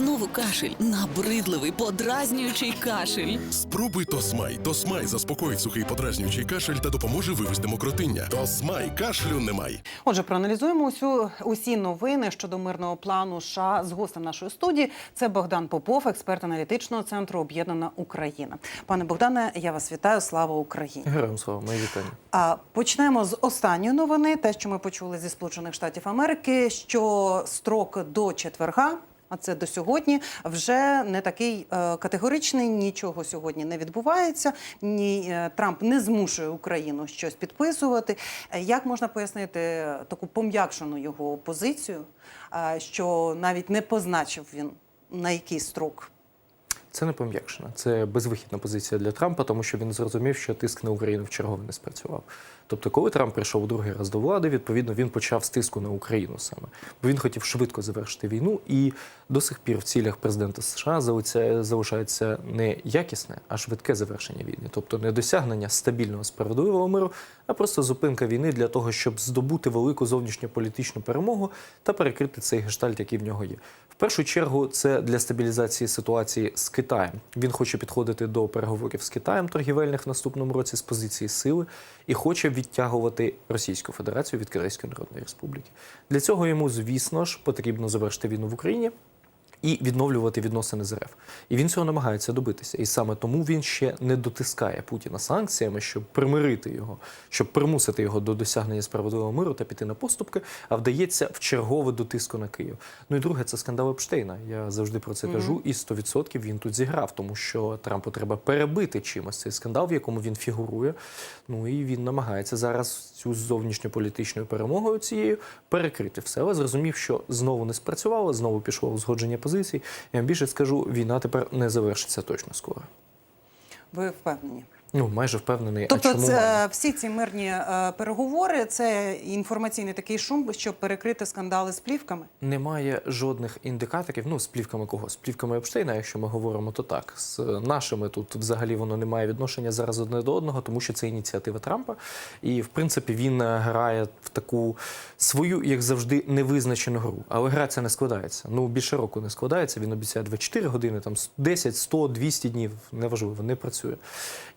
Знову кашель, набридливий, подразнюючий кашель. Спробуй Тосмай. Тосмай заспокоїть сухий подразнюючий кашель та допоможе вивести мокротиння. Тосмай кашлю немає. Отже, проаналізуємо усю усі новини щодо мирного плану США з гостем нашої студії. Це Богдан Попов, експерт аналітичного центру Об'єднана Україна. Пане Богдане, я вас вітаю. Слава Україні! Героям слава, мої вітання. А почнемо з останньої новини. Те, що ми почули зі Сполучених Штатів Америки, що строк до четверга. А це до сьогодні вже не такий е, категоричний. Нічого сьогодні не відбувається. Ні, е, Трамп не змушує Україну щось підписувати. Е, Як можна пояснити таку пом'якшену його позицію, що навіть не позначив він на який строк? Це не пом'якшена, це безвихідна позиція для Трампа, тому що він зрозумів, що тиск на Україну вчергове не спрацював. Тобто, коли Трамп прийшов другий раз до влади, відповідно він почав з тиску на Україну саме, бо він хотів швидко завершити війну, і до сих пір в цілях президента США залишається не якісне, а швидке завершення війни, тобто не досягнення стабільного справедливого миру, а просто зупинка війни для того, щоб здобути велику зовнішньополітичну перемогу та перекрити цей гештальт, який в нього є. В першу чергу це для стабілізації ситуації з Китаєм. Він хоче підходити до переговорів з Китаєм торгівельних в наступному році з позиції сили і хоче відтягувати Російську Федерацію від Корейської Народної Республіки. Для цього йому, звісно ж, потрібно завершити війну в Україні. І відновлювати відносини з РФ. І він цього намагається добитися. І саме тому він ще не дотискає Путіна санкціями, щоб примирити його, щоб примусити його до досягнення справедливого миру та піти на поступки, а вдається в чергове до тиску на Київ. Ну і друге, це скандал Епштейна. Я завжди про це кажу, і 100% він тут зіграв, тому що Трампу треба перебити чимось цей скандал, в якому він фігурує. Ну і він намагається зараз цю зовнішньополітичною перемогою цією перекрити все. Але зрозумів, що знову не спрацювало, знову пішло узгодження позицій. Я вам більше скажу, війна тепер не завершиться точно скоро. Ви впевнені? Ну, майже впевнений. Тобто, а чому це, всі ці мирні е, переговори це інформаційний такий шум, щоб перекрити скандали з плівками. Немає жодних індикаторів. Ну, з плівками кого? З плівками Епштейна, якщо ми говоримо, то так. З нашими тут взагалі воно не має відношення зараз одне до одного, тому що це ініціатива Трампа. І в принципі він е, грає в таку свою, як завжди, невизначену гру. Але гра ця не складається. Ну, більше року не складається. Він обіцяє 24 години, там 10, 100, 200 днів, неважливо, не працює.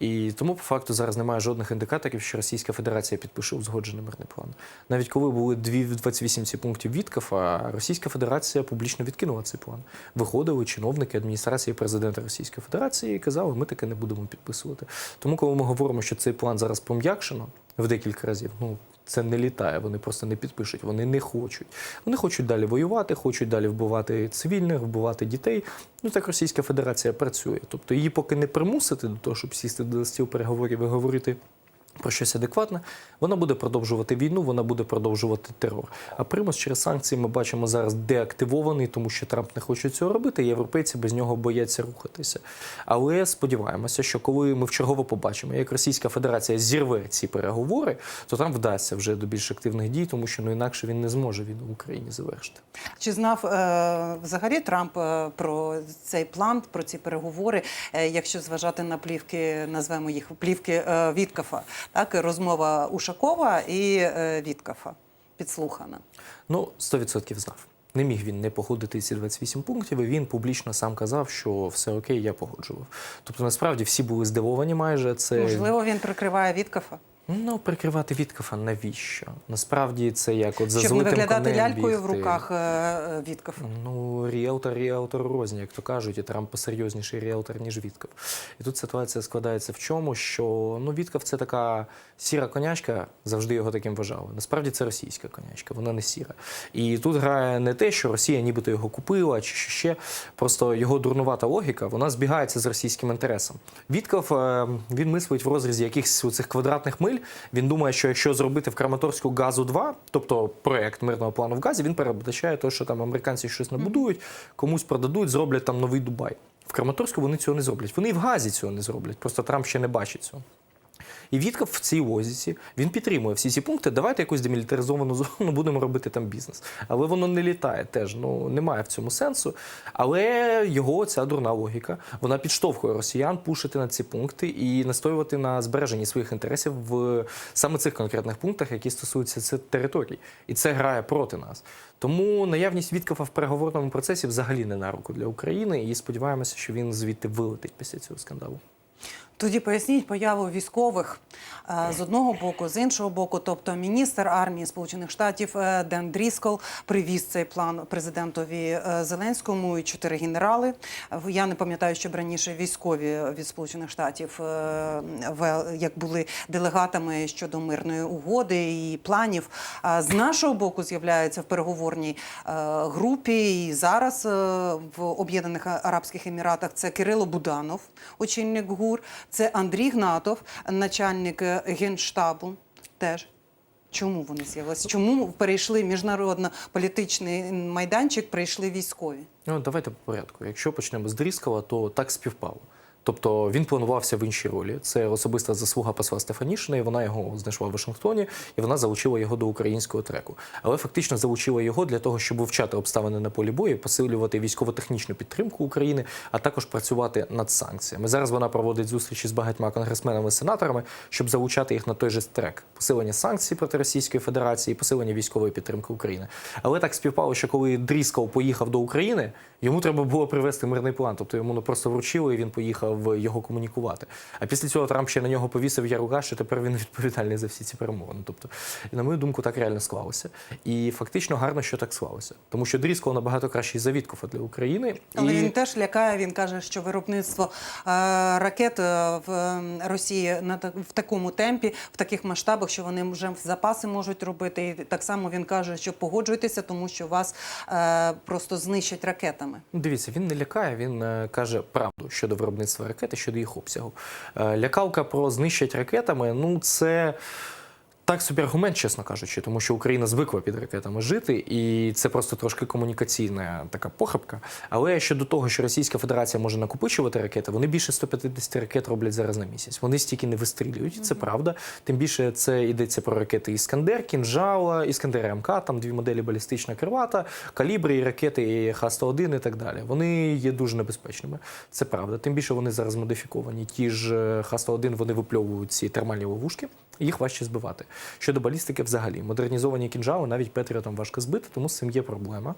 І тому, по факту, зараз немає жодних індикаторів, що Російська Федерація підпише узгоджений мирний план. Навіть коли були дві 28 ці пунктів Віткафа, Російська Федерація публічно відкинула цей план. Виходили чиновники адміністрації президента Російської Федерації і казали, ми таке не будемо підписувати. Тому, коли ми говоримо, що цей план зараз пом'якшено в декілька разів, ну це не літає, вони просто не підпишуть, вони не хочуть. Вони хочуть далі воювати, хочуть далі вбивати цивільних, вбивати дітей. Ну так Російська Федерація працює. Тобто її поки не примусити до того, щоб сісти до стіл переговорів і говорити. Про щось адекватне, вона буде продовжувати війну, вона буде продовжувати терор. А примус через санкції ми бачимо зараз деактивований, тому що Трамп не хоче цього робити. Європейці без нього бояться рухатися. Але сподіваємося, що коли ми вчергово побачимо, як Російська Федерація зірве ці переговори, то там вдасться вже до більш активних дій, тому що ну інакше він не зможе війну в Україні завершити. Чи знав е, взагалі Трамп е, про цей план, про ці переговори, е, якщо зважати на плівки, назвемо їх плівки Віткафа, так розмова Ушакова і е, Віткафа підслухана. Ну, 100% знав. Не міг він не погодити ці 28 пунктів, і він публічно сам казав, що все окей, я погоджував. Тобто, насправді всі були здивовані майже. Це Можливо, він прикриває Віткафа, ну прикривати Віткафа навіщо? Насправді це як от за щоб не злитим виглядати конем лялькою в бігти. руках е, е, Ну, ріелтор, ріелтор розні, як то кажуть, і Трамп посерйозніший ріелтор, ніж Вітков. І тут ситуація складається в чому, що ну, Вітков це така сіра конячка, завжди його таким вважали. Насправді це російська конячка, вона не сіра. І тут грає не те, що Росія нібито його купила, чи що ще. Просто його дурнувата логіка, вона збігається з російським інтересом. Вітков е, він мислить в розрізі якихось цих квадратних миль. Він думає, що якщо зробити в Краматорську газу 2 тобто проект мирного плану в газі, він передбачає те, що там американці щось набудують, комусь продадуть, зроблять там новий Дубай. В Краматорську вони цього не зроблять. Вони і в газі цього не зроблять. Просто Трамп ще не бачить цього. І Вітков в цій лозіці він підтримує всі ці пункти. Давайте якусь демілітаризовану зону будемо робити там бізнес. Але воно не літає теж. Ну немає в цьому сенсу. Але його ця дурна логіка вона підштовхує росіян пушити на ці пункти і настоювати на збереженні своїх інтересів в саме цих конкретних пунктах, які стосуються цих територій. І це грає проти нас. Тому наявність Віткова в переговорному процесі взагалі не на руку для України, і сподіваємося, що він звідти вилетить після цього скандалу. Тоді поясніть появу військових е, з одного боку, з іншого боку. Тобто, міністр армії Сполучених Штатів е, Ден Дріскол привіз цей план президентові е, Зеленському і чотири генерали. Я не пам'ятаю, щоб раніше військові від Сполучених Штатів як були делегатами щодо мирної угоди і планів. А З нашого боку з'являється в переговорній групі і зараз в Об'єднаних Арабських Еміратах це Кирило Буданов, очільник ГУР, це Андрій Гнатов, начальник е, генштабу. Теж. Чому вони з'явилися? Чому перейшли міжнародно-політичний майданчик, прийшли військові? Ну, давайте по порядку. Якщо почнемо з Дріскала, то так співпало. Тобто він планувався в іншій ролі. Це особиста заслуга посла Стефанішина, і вона його знайшла в Вашингтоні, і вона залучила його до українського треку. Але фактично залучила його для того, щоб вивчати обставини на полі бою, посилювати військово-технічну підтримку України, а також працювати над санкціями. Зараз вона проводить зустрічі з багатьма конгресменами-сенаторами, щоб залучати їх на той же трек: посилення санкцій проти Російської Федерації, посилення військової підтримки України. Але так співпало, що коли Дріскал поїхав до України, йому треба було привести мирний план. Тобто йому просто вручили, і він поїхав його комунікувати. А після цього Трамп ще на нього повісив яруга, що тепер він відповідальний за всі ці перемовини. Тобто, і, на мою думку, так реально склалося. І фактично гарно, що так склалося. Тому що Дріскал набагато кращий за Віткофа для України. Але і... він теж лякає. Він каже, що виробництво е, ракет е, в е, Росії на в такому темпі, в таких масштабах, що вони вже запаси можуть робити. І так само він каже, що погоджуйтеся, тому що вас е, просто знищать ракетами. Ну, Дивіться, він не лякає, він е, каже правду щодо виробництва ракети, щодо їх обсягу. Е, лякалка про знищать ракетами, ну це. Так собі аргумент, чесно кажучи, тому що Україна звикла під ракетами жити, і це просто трошки комунікаційна така похибка. Але щодо того, що Російська Федерація може накопичувати ракети, вони більше 150 ракет роблять зараз на місяць. Вони стільки не вистрілюють, і це правда. Тим більше це йдеться про ракети Іскандер, Кінжала, Іскандер МК, там дві моделі балістична крилата, калібри і ракети і Х-101 і так далі. Вони є дуже небезпечними. Це правда. Тим більше вони зараз модифіковані. Ті ж е, Х-101 вони випльовують ці термальні ловушки, їх важче збивати. Щодо балістики, взагалі, модернізовані кінжали навіть Петріотом важко збити, тому з цим є проблема.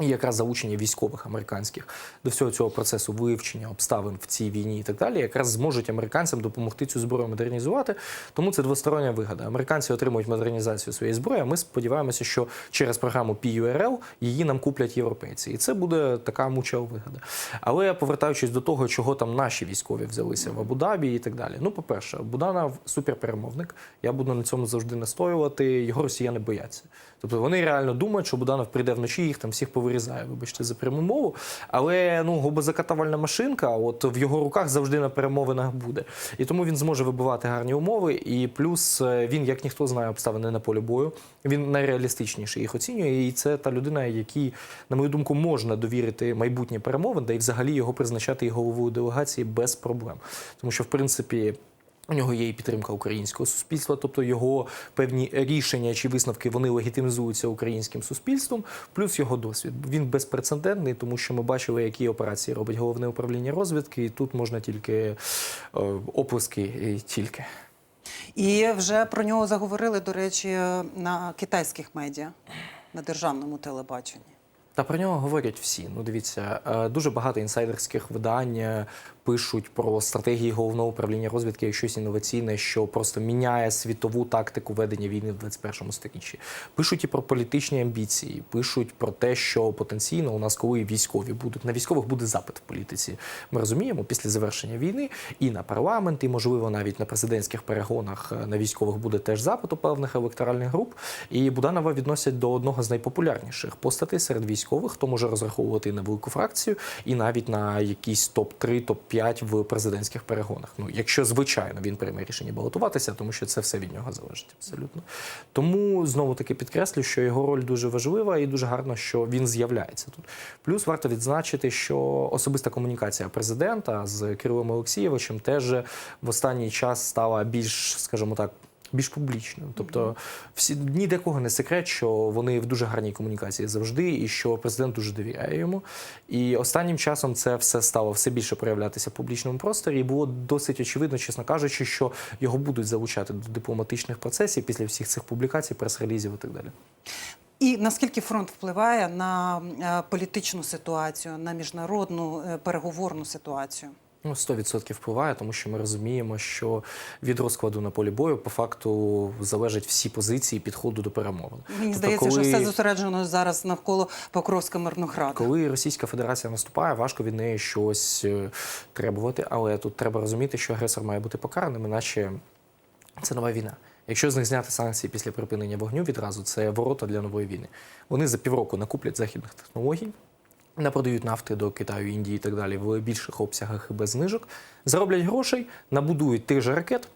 І якраз залучення військових американських до всього цього процесу вивчення обставин в цій війні і так далі, якраз зможуть американцям допомогти цю зброю модернізувати. Тому це двостороння вигода. Американці отримують модернізацію своєї зброї. а Ми сподіваємося, що через програму PURL її нам куплять європейці, і це буде така муча вигода. Але повертаючись до того, чого там наші військові взялися в Абу-Дабі і так далі. Ну, по-перше, Буданов суперперемовник. Я буду на цьому завжди настоювати. Його росіяни бояться. Тобто вони реально думають, що Буданов прийде вночі, їх там всіх повирізає, вибачте за пряму мову. Але ну губозакатавальна машинка, от в його руках завжди на перемовинах буде. І тому він зможе вибивати гарні умови. І плюс е, він, як ніхто знає обставини на полі бою, він найреалістичніше їх оцінює. І це та людина, якій, на мою думку, можна довірити майбутнє перемовин, да і взагалі його призначати і головою делегації без проблем. Тому що, в принципі. У нього є і підтримка українського суспільства, тобто його певні рішення чи висновки вони легітимізуються українським суспільством, плюс його досвід. Він безпрецедентний, тому що ми бачили, які операції робить головне управління розвідки, і тут можна тільки е, оплески тільки. І вже про нього заговорили, до речі, на китайських медіа, на державному телебаченні. Та про нього говорять всі. Ну, дивіться, е, дуже багато інсайдерських видань е, пишуть про стратегії головного управління розвідки як щось інноваційне, що просто міняє світову тактику ведення війни в 21 сторіччі. Пишуть і про політичні амбіції, пишуть про те, що потенційно у нас, коли військові будуть на військових буде запит в політиці. Ми розуміємо після завершення війни і на парламент, і можливо навіть на президентських перегонах е, на військових буде теж запит у певних електоральних груп. І Буданова відносять до одного з найпопулярніших постатей серед військових. Військових, хто може розраховувати на велику фракцію і навіть на якісь топ-3, топ-5 в президентських перегонах. Ну, якщо звичайно він прийме рішення балотуватися, тому що це все від нього залежить абсолютно. Тому знову таки підкреслю, що його роль дуже важлива і дуже гарно, що він з'являється тут. Плюс варто відзначити, що особиста комунікація президента з Кирилом Олексійовичем теж в останній час стала більш, скажімо так. Більш публічною, тобто всі ні для кого не секрет, що вони в дуже гарній комунікації завжди, і що президент дуже довіряє йому. І останнім часом це все стало все більше проявлятися в публічному просторі. І було досить очевидно, чесно кажучи, що його будуть залучати до дипломатичних процесів після всіх цих публікацій, прес-релізів і так далі. І наскільки фронт впливає на е, політичну ситуацію, на міжнародну е, переговорну ситуацію? Ну, 100% впливає, тому що ми розуміємо, що від розкладу на полі бою по факту залежать всі позиції підходу до перемовин. Мені Тобто, здається, коли- що все зосереджено зараз навколо Покровська Мирнограда. Коли Російська Федерація наступає, важко від неї щось е, требувати, але тут треба розуміти, що агресор має бути покараним, іначе це нова війна. Якщо з них зняти санкції після припинення вогню відразу, це ворота для нової війни. Вони за півроку накуплять західних технологій, напродають нафти до Китаю, Індії і так далі в більших обсягах і без знижок, зароблять грошей, набудують тих же ракет.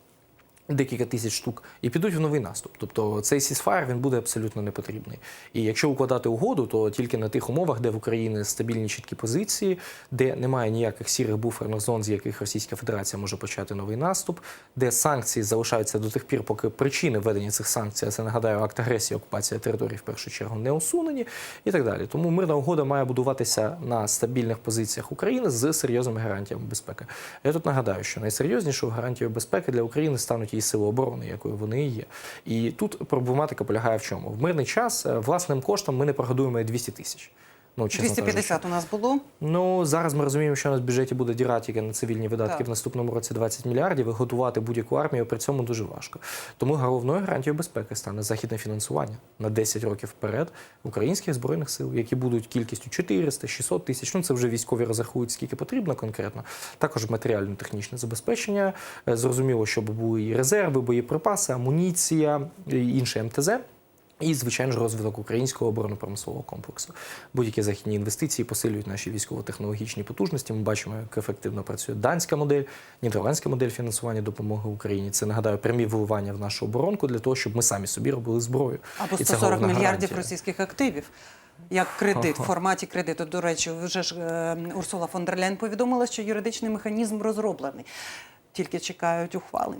Декілька тисяч штук і підуть в новий наступ. Тобто цей сісфаєр він буде абсолютно непотрібний. І якщо укладати угоду, то тільки на тих умовах, де в Україні стабільні чіткі позиції, де немає ніяких сірих буферних зон, з яких Російська Федерація може почати новий наступ, де санкції залишаються до тих пір, поки причини введення цих санкцій, а це нагадаю, акт агресії, окупація території в першу чергу не усунені, і так далі. Тому мирна угода має будуватися на стабільних позиціях України з серйозними гарантіями безпеки. Я тут нагадаю, що найсерйознішою гарантією безпеки для України стануть її сили оборони, якою вони є. І тут проблематика полягає в чому? В мирний час е, власним коштом ми не прогодуємо і 200 тисяч. Ну, чесно кажучи. 250 у нас було. Ну зараз ми розуміємо, що у нас в бюджеті буде діра тільки на цивільні видатки Так. в наступному році 20 мільярдів. І готувати будь-яку армію при цьому дуже важко. Тому головною гарантією безпеки стане західне фінансування на 10 років вперед українських збройних сил, які будуть кількістю 400, 600 тисяч. Ну це вже військові розрахують, скільки потрібно конкретно. Також матеріально-технічне забезпечення. Е, Зрозуміло, щоб були і резерви, боєприпаси, амуніція, і інше МТЗ. І, звичайно ж, розвиток українського оборонно-промислового комплексу. Будь-які західні інвестиції посилюють наші військово-технологічні потужності. Ми бачимо, як ефективно працює данська модель, нідерландська модель фінансування допомоги Україні. Це нагадаю прямі вливання в нашу оборонку для того, щоб ми самі собі робили зброю. Або І це 140 мільярдів гарантія. російських активів. Як кредит, в форматі кредиту. До речі, вже ж е, Урсула фон дер Ляйн повідомила, що юридичний механізм розроблений. Тільки чекають ухвали.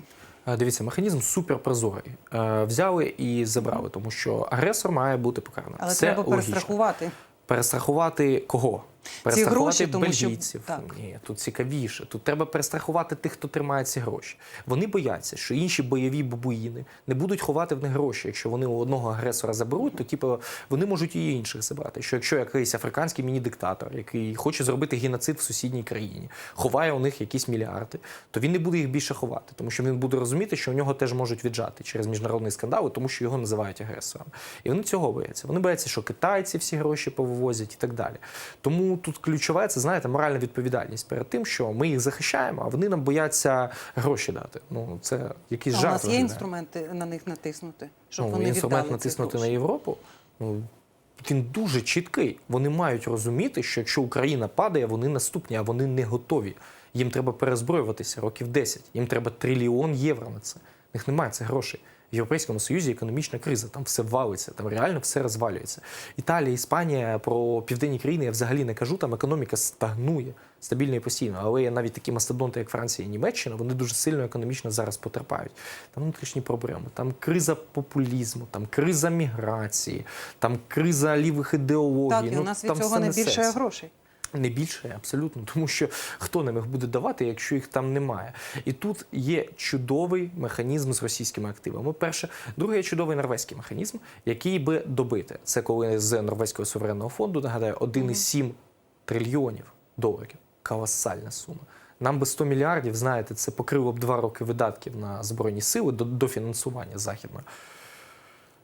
Дивіться, механізм суперпрозорий. Е, Взяли і забрали, тому що агресор має бути покараний. Але Це треба логічно. перестрахувати. Перестрахувати кого? Перестрахувати гроші, тому що- бельгійців. так. Ні, тут цікавіше. Тут треба перестрахувати тих, хто тримає ці гроші. Вони бояться, що інші бойові бабуїни не будуть ховати в них гроші. Якщо вони у одного агресора заберуть, то типу, вони можуть і інших забрати. Що якщо якийсь африканський міні-диктатор, який хоче зробити геноцид в сусідній країні, ховає у них якісь мільярди, то він не буде їх більше ховати, тому що він буде розуміти, що у нього теж можуть віджати через міжнародний скандал, тому що його називають агресором. І вони цього бояться. Вони бояться, що китайці всі гроші повивозять і так далі. Тому тут ключове це знаєте моральна відповідальність перед тим, що ми їх захищаємо, а вони нам бояться гроші дати. Ну це якийсь А у нас є інструменти на них натиснути, щоб ну, вони інструмент віддали натиснути на? Європу. Ну він дуже чіткий. Вони мають розуміти, що якщо Україна падає, вони наступні, а вони не готові. Їм треба перезброюватися років 10. Їм треба трильйон євро на це. У них немає цих грошей. В Європейському Союзі економічна криза, там все валиться, там реально все розвалюється. Італія, Іспанія про південні країни я взагалі не кажу, там економіка стагнує стабільно і постійно. Але навіть такі мастодонти, як Франція і Німеччина, вони дуже сильно економічно зараз потерпають. Там внутрішні проблеми, там криза популізму, там криза міграції, там криза лівих ідеологій. Так, і ну, у нас від цього не більше грошей. Не більше, абсолютно, тому що хто ним їх буде давати, якщо їх там немає. І тут є чудовий механізм з російськими активами. Перше, другий є чудовий норвезький механізм, який би добити. Це коли з норвезького суверенного фонду нагадаю 1,7 трильйонів доларів. Колосальна сума. Нам би 100 мільярдів, знаєте, це покрило б два роки видатків на збройні сили до, до фінансування західного.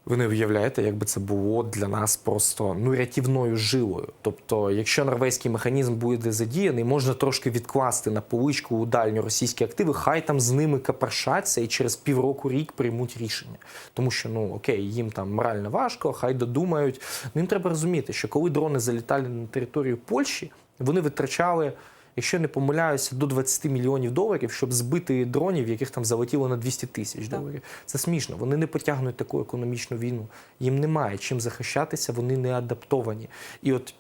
Ви не уявляєте, як би це було для нас просто ну рятівною жилою. Тобто, якщо норвезький механізм буде задіяний, можна трошки відкласти на поличку у дальню російські активи, хай там з ними капаршаться і через півроку рік приймуть рішення. Тому що ну окей, їм там морально важко, хай додумають. Ну їм треба розуміти, що коли дрони залітали на територію Польщі, вони витрачали. Якщо я не помиляюся, до 20 мільйонів доларів, щоб збити дронів, яких там залетіло на 200 тисяч доларів. Це смішно. Вони не потягнуть таку економічну війну. Їм немає чим захищатися, вони не адаптовані. І от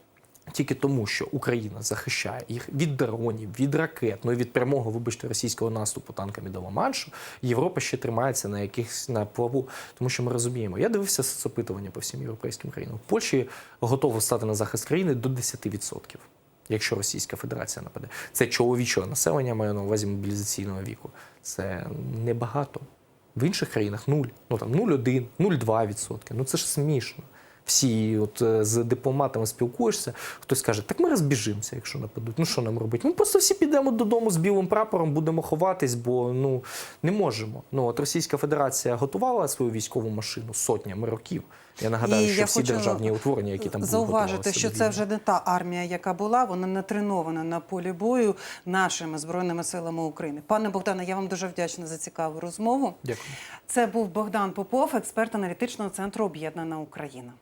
тільки тому, що Україна захищає їх від дронів, від ракет, ну і від прямого, вибачте, російського наступу танками до Ла-Маншу, Європа ще тримається на якихось на плаву. Тому що ми розуміємо, я дивився соцопитування по всім європейським країнам. Польщі готово стати на захист країни до 10%. Якщо Російська Федерація нападе, це чоловічого населення, маю на увазі мобілізаційного віку. Це небагато. В інших країнах нуль. Ну там 0,1, 0,2%. Ну це ж смішно. Всі, от е, з дипломатами спілкуєшся, хтось каже, так ми розбіжимося, якщо нападуть. Ну що нам робити? Ну просто всі підемо додому з білим прапором, будемо ховатись, бо ну не можемо. Ну от Російська Федерація готувала свою військову машину сотнями років. Я нагадаю, І що я всі хочу державні утворення, які там були, зауважити, що це вже не та армія, яка була. Вона не тренована на полі бою нашими збройними силами України. Пане Богдане, я вам дуже вдячна за цікаву розмову. Дякую. Це був Богдан Попов, експерт аналітичного центру Об'єднана Україна.